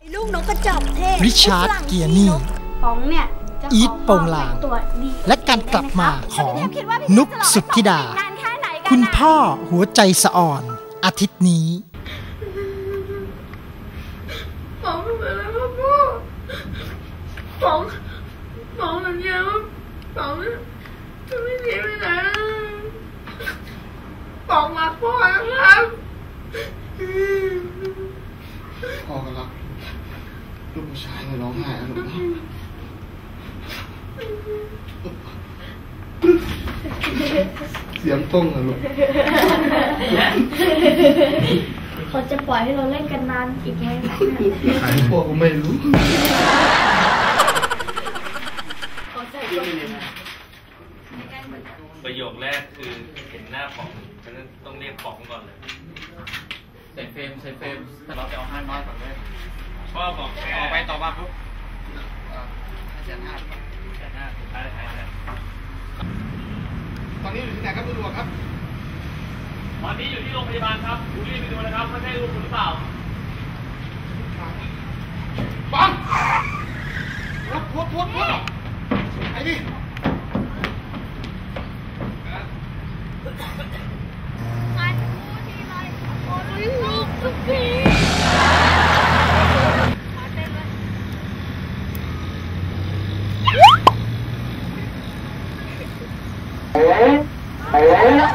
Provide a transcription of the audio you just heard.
ไอ้ลูกนกกระจอกเทศริชาร์ดไอ้ฝงเกียร์นี่ขี้กป๋องเนี่ยจะขอีทโปงลางไปตรวจ DNA และการกลับมาของแล้วพี่เทพคิดว่าพี่นุกจะหลอสุทธิดาให้ป๋องนานแค่ไหนกันคุณน่ะพ่อหัวใจสะอ่อน อาทิตย์นี้ป๋องทำไมล่ะครับพ่อป๋องป๋องสัญญาว่าป๋องจะไม่หนีไปไหนป๋องรักพ่อนะครับพ่อก็รัก ลูกผู้ชายเลยร้องไห้อะลูกเสียงต้งอะลูกเขาจะปล่อยให้เราเล่นกันนานอีกไหมนะใครพ่อก็ไม่รู้ประโยคแรกคือเห็นหน้าป๋องฉะนั้นต้องเรียกป๋องก่อนเลย ใส่เฟรมใส่เฟรมแต่เราจะเอาห้าน้อยก่อนเลย พ่อบอกแกออกไปต่อมาปุ๊บตอนนี้อยู่ที่ไหนครับคุณตำรวจครับตอนนี้อยู่ที่โรงพยาบาลครับดูดีไปดูนะครับไม่ใช่ลูกคุหรือเปล่าบังรับพวดพวดพวดไอ้ที่ลูกทุกที Hello? Hello?